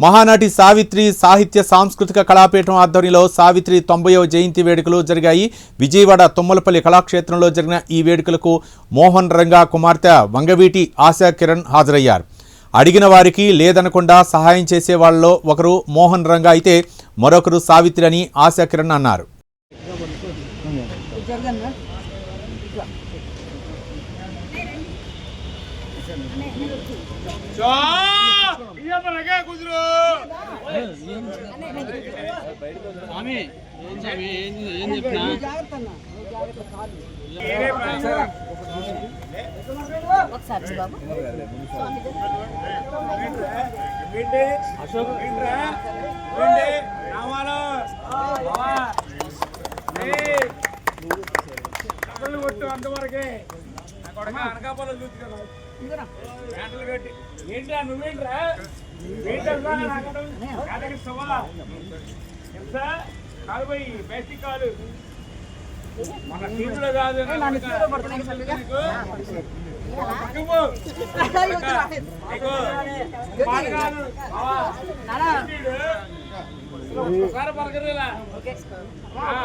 మహానటి సావిత్రి సాహిత్య సాంస్కృతిక కళాపీఠం ఆధ్వర్యంలో సావిత్రి తొంభైవ జయంతి వేడుకలు జరిగాయి. విజయవాడ తుమ్మలపల్లి కళాక్షేత్రంలో జరిగిన ఈ వేడుకలకు మోహన్ రంగా కుమార్తె వంగవీటి ఆశా కిరణ్ హాజరయ్యారు. అడిగిన వారికి లేదనకుండా సహాయం చేసే వాళ్ళలో ఒకరు మోహన్ రంగా అయితే మరొకరు సావిత్రి అని ఆశా కిరణ్ అన్నారు. స్వామి ఏం ఏం చెప్పినా ఒకసారి బాబు కొట్టు అంతవరకే. అనకాపల్లి చూసి కదా గంటలు కట్టి ఏంట్రా నువ్వేంట్రా? కాదు పోయి బేసిక్ కాదు మన కాదు.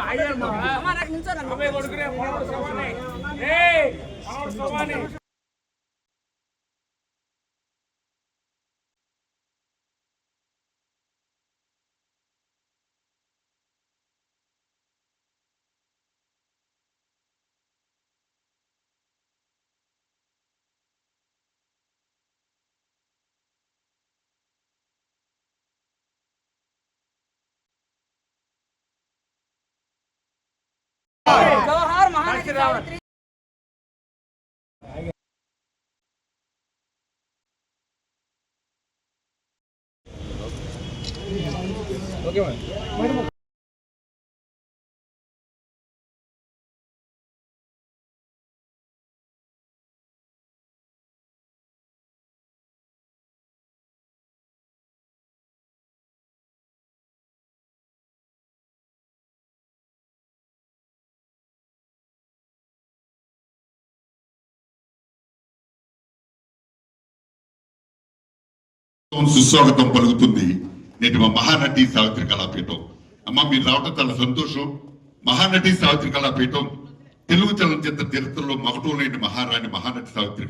అయ్యారు మనోడు మనోడు సవాని. జవహర్ మహానటి సావిత్రి సుస్వాగతం పలుకుతుంది నేటి మా మహానటి సావిత్రి కళాపీఠం. అమ్మ మీరు రావడం చాలా సంతోషం. మహానటి సావిత్రి కళాపీఠం తెలుగు చలనచిత్ర చరిత్రలో మగటం లేని మహారాణి మహానటి సావిత్రి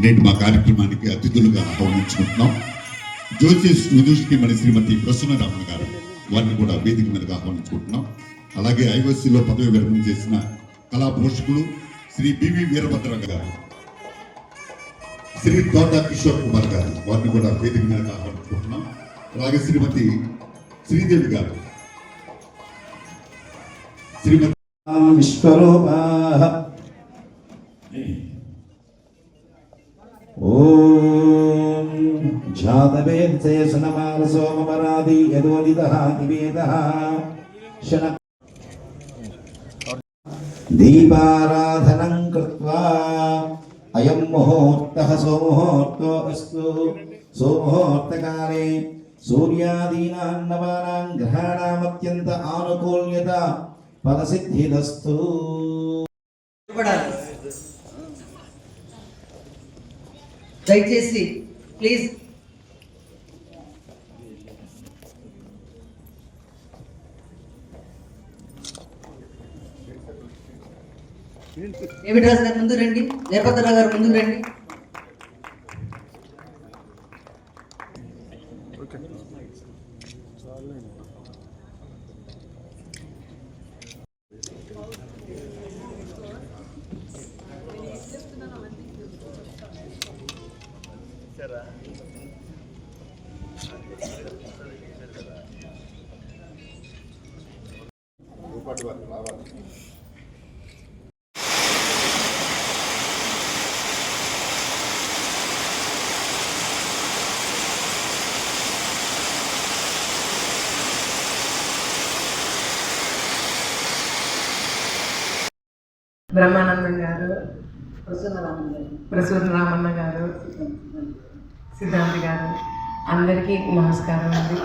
నేటి మా కార్యక్రమానికి అతిథులుగా ఆహ్వానించుకుంటున్నాం. జ్యోతిష్ విదూషికి మన శ్రీమతి ప్రసన్న రామన్ గారు వారిని కూడా వేదిక మీదగా ఆహ్వానించుకుంటున్నాం. అలాగే ఐఓసీలో పదవి విరమణ చేసిన కళా పోషకులు శ్రీ బివి వీరభద్ర గారు శ్రీ తోట కిషోర్ కుమార్ గారు వారిని కూడా వేదిక మీద ఆహ్వానించుకుంటున్నాం. అలాగే శ్రీమతి శ్రీదేవి గారు శ్రీమతి విశ్వరూప. ॐ जातवेत्सेशनमानसोमपराधि यदोदितः निवेदः शन दीपाराधनं कृत्वा अयं मुहूर्तः सोमुहूर्तो अस्तु सोमुहूर्तकाले सूर्यादीनां नवानां ग्रहाणामत्यन्त आनुकूल्यता फलसिद्धिरस्तु దయచేసి ప్లీజ్. డేవిడ్ గారు ముందు రండి. వీరభద్రరావు గారు ముందు రండి. బ్రహ్మానందం గారు ప్రసూతి రామన్న గారు సిద్ధాంతి గారు అందరికీ నమస్కారం అండి.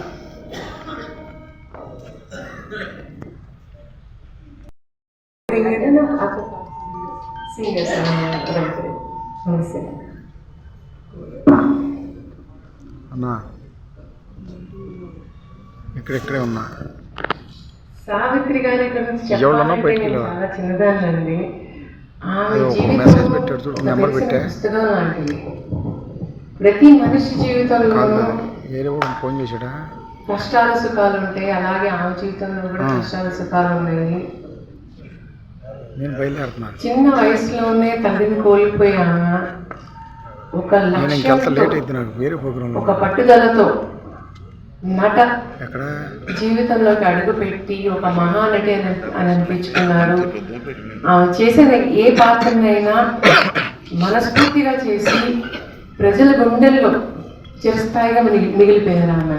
అన్నా ఇక్కడెక్కడే ఉన్నా. సావిత్రి గారి గురించి ఎవరన్నా చెప్పాలంటే బయటికి నేను వెళ్ళవా? చాలా చిన్నదాన్నండి. ఆమె మెసేజ్ పెట్టాడు నెంబర్ పెట్టా. పుస్తకం లాంటిది. ప్రతి మనిషి ఫోన్ చేశాడా? కష్టాలు సుఖాలు ఉంటాయి. అలాగే ఆమె జీవితంలో కూడా. కష్టాలు సుఖాలు ఉన్నాయి. నేను బయలుదేరుతున్నాను చిన్న వయసులోనే తండ్రిని కోల్పోయి ఆమె ఒక ఒక పట్టుదలతో నట జీవితంలోకి అడుగు పెట్టి ఒక మహానటి అని అని అనిపించుకున్నారు ఆమె చేసిన ఏ పాత్రనైనా మనస్ఫూర్తిగా చేసి ప్రజల గుండెల్లో చిరస్థాయిగా మిగిలి మిగిలిపోయారు ఆమె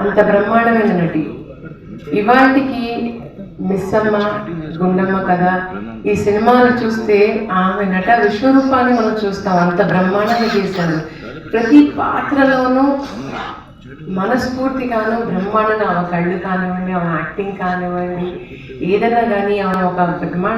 అంత బ్రహ్మాండమైన నటి. ఇవాటికి మిస్సమ్మ గుండమ్మ కదా. ఈ సినిమాలు చూస్తే ఆమె నట విశ్వరూపాన్ని మనం చూస్తాం. అంత బ్రహ్మాండంగా చేశారు. ప్రతి పాత్రలోనూ మనస్ఫూర్తిగాను బ్రహ్మాండంగా ఆమె కళ్ళు కానివ్వండి ఆమె యాక్టింగ్ కానివ్వండి ఏదైనా కానీ ఆమె ఒక బ్రహ్మాండ